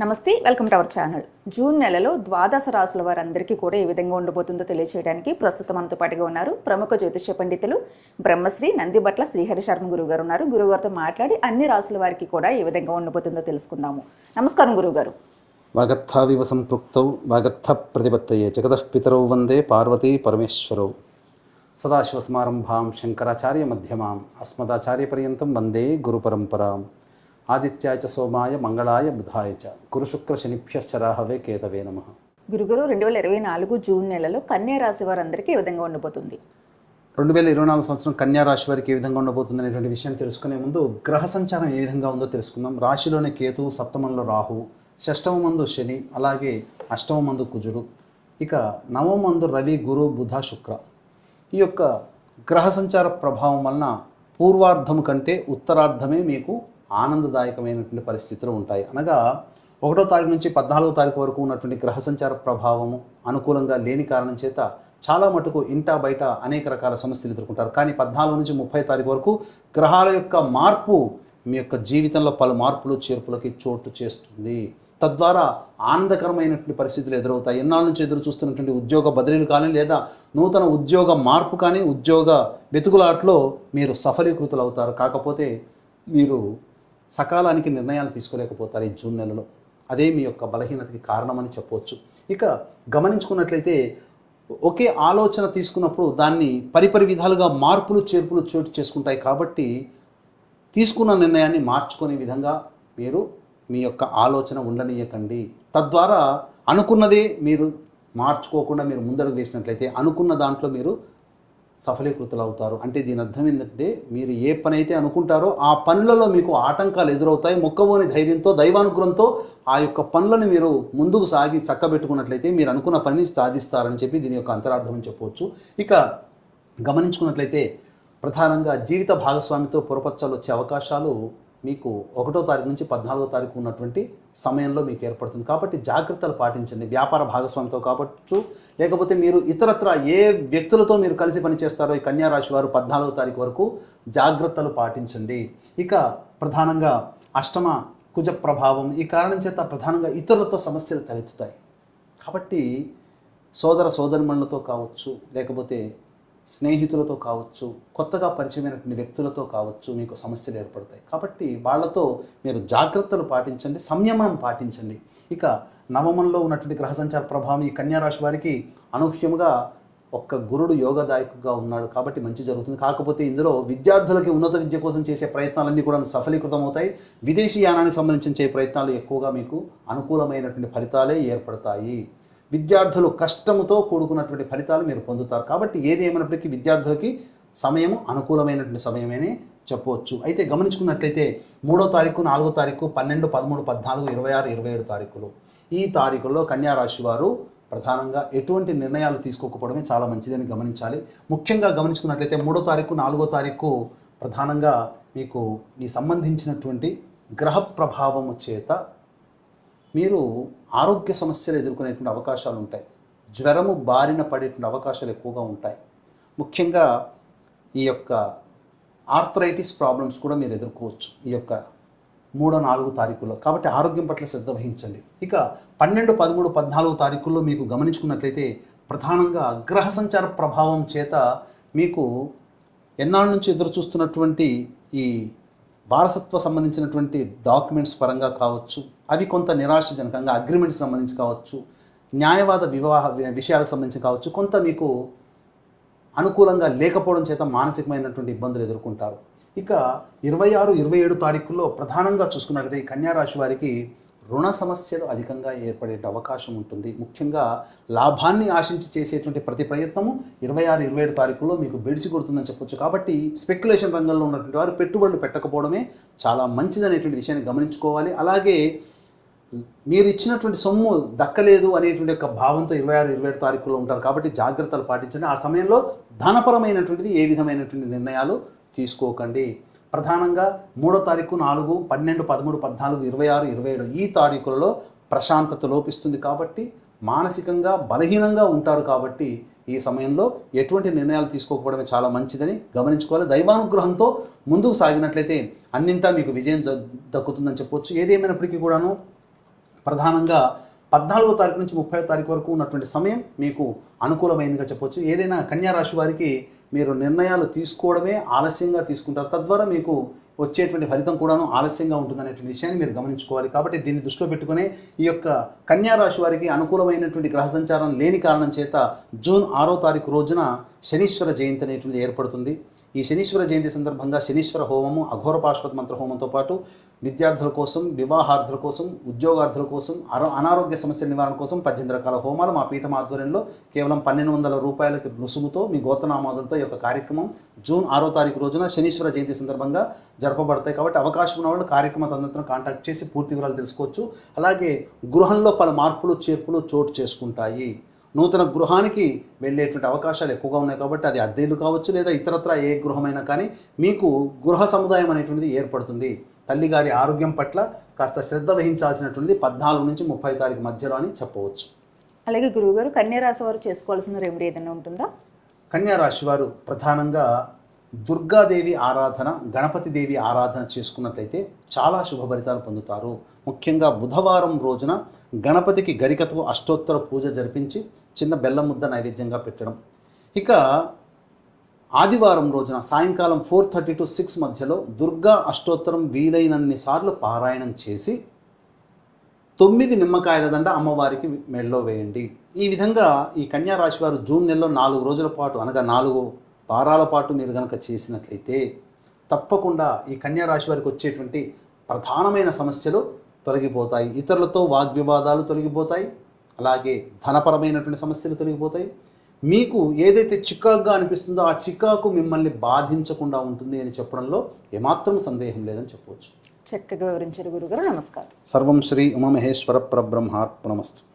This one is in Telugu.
నమస్తే welcome to our channel. June నెలలో ద్వాదశ రాసుల వారందరికీ కూడా ఏ విధంగా ఉండబోతుందో తెలియచేయడానికి ప్రస్తుతం మనతో పాటుగా ఉన్నారు ప్రముఖ జ్యోతిష్య పండితులు బ్రహ్మశ్రీ నందిబట్ల శ్రీహరి శర్మ గురుగారు ఉన్నారు. గురుగారితో మాట్లాడి అన్ని రాసుల వారికి కూడా ఏ విధంగా ఉండబోతుందో తెలుసుకుందాము. నమస్కారం గురుగారు వాగర్థావివ సంపృక్తౌ వాగర్థ ప్రతిపత్తయే జగదఃపితరౌ వందే పార్వతీ పరమేశ్వరౌ. సదాశివసమారంభాం శంకరాచార్య మధ్యమాం అస్మదాచార్యపర్యంతం వందే గురుపరంపరాం. ఆదిత్యాయ చ సోమాయ మంగళాయ బుధాయ చ. గురుశుక్ర శనిభ్యశ్చరాహవే కేతవే నమ. గురుగారు రెండు వేల ఇరవై నాలుగు జూన్ నెలలో కన్యా రాశి వారందరికీ ఏ విధంగా ఉండబోతుంది? రెండు వేల ఇరవై నాలుగు సంవత్సరం కన్యా రాశి వారికి ఏ విధంగా ఉండబోతుంది అనేటువంటి విషయం తెలుసుకునే ముందు గ్రహ సంచారం ఏ విధంగా ఉందో తెలుసుకుందాం. రాశిలోని కేతు సప్తమంలో రాహు షష్టమ మందు శని అలాగే అష్టమ మందు కుజుడు. ఇక నవమ మందు రవి గురు బుధ శుక్ర. ఈ యొక్క గ్రహ సంచార ప్రభావం వలన పూర్వార్ధం కంటే ఉత్తరార్ధమే మీకు ఆనందదాయకమైనటువంటి పరిస్థితులు ఉంటాయి. అనగా ఒకటో తారీఖు నుంచి పద్నాలుగో తారీఖు వరకు ఉన్నటువంటి గ్రహ సంచార ప్రభావము అనుకూలంగా లేని కారణం చేత చాలా మటుకు ఇంటా బయట అనేక రకాల సమస్యలు ఎదుర్కొంటారు. కానీ పద్నాలుగు నుంచి ముప్పై తారీఖు వరకు గ్రహాల యొక్క మార్పు మీ యొక్క జీవితంలో పలు మార్పులు చేర్పులకి చోటు చేస్తుంది. తద్వారా ఆనందకరమైనటువంటి పరిస్థితులు ఎదురవుతాయి. ఎన్నాళ్ళ నుంచి ఎదురు చూస్తున్నటువంటి ఉద్యోగ బదిలీలు కానీ లేదా నూతన ఉద్యోగ మార్పు కానీ ఉద్యోగ వెతుకులాట్లో మీరు సఫలీకృతులు అవుతారు కాకపోతే మీరు సకాలానికి నిర్ణయాలు తీసుకోలేకపోతారు ఈ జూన్ నెలలో. అదే మీ యొక్క బలహీనతకి కారణమని చెప్పవచ్చు ఇక గమనించుకున్నట్లయితే ఒకే ఆలోచన తీసుకున్నప్పుడు దాన్ని పరిపరి విధాలుగా మార్పులు చేర్పులు చోటు చేసుకుంటాయి కాబట్టి తీసుకున్న నిర్ణయాన్ని మార్చుకునే విధంగా మీరు మీ యొక్క ఆలోచన ఉండనీయకండి. తద్వారా అనుకున్నదే మీరు మార్చుకోకుండా మీరు ముందడుగు వేసినట్లయితే అనుకున్న దాంట్లో మీరు సఫలీకృతులు అవుతారు అంటే దీని అర్థం ఏంటంటే మీరు ఏ పని అయితే అనుకుంటారో ఆ పనులలో మీకు ఆటంకాలు ఎదురవుతాయి. మొక్కవోని ధైర్యంతో దైవానుగ్రహంతో ఆ యొక్క పనులను మీరు ముందుకు సాగి చక్కబెట్టుకున్నట్లయితే మీరు అనుకున్న పనిని సాధిస్తారని చెప్పి దీని యొక్క అంతరార్థం అని చెప్పవచ్చు. ఇక గమనించుకున్నట్లయితే ప్రధానంగా జీవిత భాగస్వామితో పొరపచ్చాలు వచ్చే అవకాశాలు మీకు ఒకటో తారీఖు నుంచి పద్నాలుగో తారీఖు ఉన్నటువంటి సమయంలో మీకు ఏర్పడుతుంది. కాబట్టి జాగ్రత్తలు పాటించండి. వ్యాపార భాగస్వామితో కావచ్చు లేకపోతే మీరు ఇతరత్ర ఏ వ్యక్తులతో మీరు కలిసి పనిచేస్తారో ఈ కన్యారాశి వారు పద్నాలుగో తారీఖు వరకు జాగ్రత్తలు పాటించండి. ఇక ప్రధానంగా అష్టమ కుజ ప్రభావం ఈ కారణం చేత ప్రధానంగా ఇతరులతో సమస్యలు తలెత్తుతాయి. కాబట్టి సోదర సోదరిమణులతో కావచ్చు లేకపోతే స్నేహితులతో కావచ్చు కొత్తగా పరిచయమైనటువంటి వ్యక్తులతో కావచ్చు మీకు సమస్యలు ఏర్పడతాయి. కాబట్టి వాళ్ళతో మీరు జాగ్రత్తలు పాటించండి సంయమనం పాటించండి. ఇక నవమంలో ఉన్నటువంటి గ్రహ సంచార ప్రభావం ఈ కన్యా రాశి వారికి అనూహ్యముగా ఒక్క గురుడు యోగదాయకుగా ఉన్నాడు కాబట్టి మంచి జరుగుతుంది. కాకపోతే ఇందులో విద్యార్థులకి ఉన్నత విద్య కోసం చేసే ప్రయత్నాలన్నీ కూడా సఫలీకృతం అవుతాయి విదేశీ యానానికి సంబంధించిన చే ప్రయత్నాలు ఎక్కువగా మీకు అనుకూలమైనటువంటి ఫలితాలే ఏర్పడతాయి. విద్యార్థులు కష్టముతో కూడుకున్నటువంటి ఫలితాలు మీరు పొందుతారు. కాబట్టి ఏది ఏమైనప్పటికీ విద్యార్థులకి సమయం అనుకూలమైనటువంటి సమయమేనే చెప్పవచ్చు. అయితే గమనించుకున్నట్లయితే మూడో తారీఖు నాలుగో తారీఖు పన్నెండు పదమూడు పద్నాలుగు ఇరవై ఆరు ఇరవై ఏడు తారీఖులు. ఈ తారీఖుల్లో కన్యా రాశి వారు ప్రధానంగా ఎటువంటి నిర్ణయాలు తీసుకోకపోవడమే చాలా మంచిదని గమనించాలి. ముఖ్యంగా గమనించుకున్నట్లయితే మూడో తారీఖు నాలుగో తారీఖు ప్రధానంగా మీకు ఈ సంబంధించినటువంటి గ్రహ ప్రభావము చేత మీరు ఆరోగ్య సమస్యలు ఎదుర్కొనేటువంటి అవకాశాలు ఉంటాయి. జ్వరము బారిన పడేటువంటి అవకాశాలు ఎక్కువగా ఉంటాయి. ముఖ్యంగా ఈ యొక్క ఆర్థరైటిస్ ప్రాబ్లమ్స్ కూడా మీరు ఎదుర్కోవచ్చు ఈ యొక్క మూడో నాలుగు తారీఖుల్లో. కాబట్టి ఆరోగ్యం పట్ల శ్రద్ధ వహించండి. ఇక పన్నెండు పదమూడు పద్నాలుగు తారీఖుల్లో మీకు గమనించుకున్నట్లయితే ప్రధానంగా గ్రహ సంచార ప్రభావం చేత మీకు ఎన్నాళ్ళ నుంచి ఎదురు చూస్తున్నటువంటి ఈ వారసత్వ సంబంధించినటువంటి డాక్యుమెంట్స్ పరంగా కావచ్చు అవి కొంత నిరాశజనకంగా అగ్రిమెంట్స్ సంబంధించి కావచ్చు న్యాయవాద వివాహ విషయాలకు సంబంధించి కావచ్చు కొంత మీకు అనుకూలంగా లేకపోవడం చేత మానసికమైనటువంటి ఇబ్బందులు ఎదుర్కొంటారు. ఇక ఇరవై ఆరు ఇరవై ఏడు తారీఖుల్లో ప్రధానంగా చూసుకున్నట్లయితే ఈ కన్యారాశి వారికి రుణ సమస్యలు అధికంగా ఏర్పడే అవకాశం ఉంటుంది. ముఖ్యంగా లాభాన్ని ఆశించి చేసేటువంటి ప్రతి ప్రయత్నము ఇరవై ఆరు ఇరవై ఏడు తారీఖుల్లో మీకు బెడిసి కొడుతుందని చెప్పొచ్చు. కాబట్టి స్పెక్యులేషన్ రంగంలో ఉన్నటువంటి వారు పెట్టుబడులు పెట్టకపోవడమే చాలా మంచిదనేటువంటి విషయాన్ని గమనించుకోవాలి. అలాగే మీరు ఇచ్చినటువంటి సొమ్ము దక్కలేదు అనేటువంటి యొక్క భావంతో ఇరవై ఆరు ఇరవై ఏడు తారీఖులో ఉంటారు. కాబట్టి జాగ్రత్తలు పాటించండి. ఆ సమయంలో ధనపరమైనటువంటిది ఏ విధమైనటువంటి నిర్ణయాలు తీసుకోకండి. ప్రధానంగా మూడో తారీఖు నాలుగు పన్నెండు పదమూడు పద్నాలుగు ఇరవై ఆరు ఇరవై ఏడు ఈ తారీఖులలో ప్రశాంతత లోపిస్తుంది కాబట్టి మానసికంగా బలహీనంగా ఉంటారు కాబట్టి ఈ సమయంలో ఎటువంటి నిర్ణయాలు తీసుకోకపోవడమే చాలా మంచిదని గమనించుకోవాలి. దైవానుగ్రహంతో ముందుకు సాగినట్లయితే అన్నింటా మీకు విజయం దక్కుతుందని చెప్పొచ్చు. ఏదేమైనప్పటికీ కూడాను ప్రధానంగా పద్నాలుగో తారీఖు నుంచి ముప్పై తారీఖు వరకు ఉన్నటువంటి సమయం మీకు అనుకూలమైందిగా చెప్పొచ్చు. ఏదైనా కన్యా రాశి వారికి మీరు నిర్ణయాలు తీసుకోవడమే ఆలస్యంగా తీసుకుంటారు. తద్వారా మీకు వచ్చేటువంటి ఫలితం కూడాను ఆలస్యంగా ఉంటుందనేటువంటి విషయాన్ని మీరు గమనించుకోవాలి. కాబట్టి దీన్ని దృష్టిలో పెట్టుకునే ఈ యొక్క కన్యా రాశి వారికి అనుకూలమైనటువంటి గ్రహ సంచారం లేని కారణం చేత జూన్ ఆరో తారీఖు రోజున శనీశ్వర జయంతి అనేటువంటిది ఏర్పడుతుంది. ఈ శనీశ్వర జయంతి సందర్భంగా శనీశ్వర హోమము అఘోర పాశ్వత మంత్ర హోమంతో పాటు విద్యార్థుల కోసం వివాహార్థుల కోసం ఉద్యోగార్థుల కోసం అర అనారోగ్య సమస్యల నివారణ కోసం పద్దెనిమిది రకాల హోమాలు మా పీఠం ఆధ్వర్యంలో కేవలం పన్నెండు వందల రూపాయలకి రుసుముతో మీ గోతనామాదులతో ఈ యొక్క కార్యక్రమం జూన్ ఆరో తారీఖు రోజున శనీశ్వర జయంతి సందర్భంగా జరపబడతాయి. కాబట్టి అవకాశం ఉన్న వాళ్ళు కార్యక్రమ తదనంతరం కాంటాక్ట్ చేసి పూర్తి వివరాలు తెలుసుకోవచ్చు. అలాగే గృహంలో పలు మార్పులు చేర్పులు చోటు చేసుకుంటాయి. నూతన గృహానికి వెళ్ళేటువంటి అవకాశాలు ఎక్కువగా ఉన్నాయి కాబట్టి అది అద్దెలు కావచ్చు లేదా ఇతరత్ర ఏ గృహమైనా కానీ మీకు గృహ సముదాయం అనేటువంటిది ఏర్పడుతుంది. తల్లిగారి ఆరోగ్యం పట్ల కాస్త శ్రద్ధ వహించాల్సినటువంటిది పద్నాలుగు నుంచి ముప్పై తారీఖు మధ్యలో అని చెప్పవచ్చు. అలాగే గురువుగారు కన్యా రాశి వారు చేసుకోవాల్సిన రెమెడీ ఏదైనా ఉంటుందా? కన్యా రాశి వారు ప్రధానంగా దుర్గాదేవి ఆరాధన గణపతి దేవి ఆరాధన చేసుకున్నట్లయితే చాలా శుభ ఫలితాలు పొందుతారు. ముఖ్యంగా బుధవారం రోజున గణపతికి గరికతో అష్టోత్తర పూజ జరిపించి చిన్న బెల్లం ముద్ద నైవేద్యంగా పెట్టడం. ఇక ఆదివారం రోజున సాయంకాలం ఫోర్ థర్టీ టు సిక్స్ మధ్యలో దుర్గా అష్టోత్తరం వీలైనన్ని సార్లు పారాయణం చేసి తొమ్మిది నిమ్మకాయల దండ అమ్మవారికి మెళ్ళో వేయండి. ఈ విధంగా ఈ కన్యారాశి వారు జూన్ నెలలో నాలుగు రోజుల పాటు అనగా నాలుగు వారాల పాటు మీరు కనుక చేసినట్లయితే తప్పకుండా ఈ కన్యారాశి వారికి వచ్చేటువంటి ప్రధానమైన సమస్యలు తొలగిపోతాయి. ఇతరులతో వాగ్వివాదాలు తొలగిపోతాయి. అలాగే ధనపరమైనటువంటి సమస్యలు తొలగిపోతాయి. మీకు ఏదైతే చికాకుగా అనిపిస్తుందో ఆ చికాకు మిమ్మల్ని బాధించకుండా ఉంటుంది అని చెప్పడంలో ఏమాత్రం సందేహం లేదని చెప్పవచ్చు. చక్కగా వివరించారు గురుగారు. నమస్కారం. సర్వం శ్రీ ఉమామహేశ్వర పరబ్రహ్మార్పణమస్తు.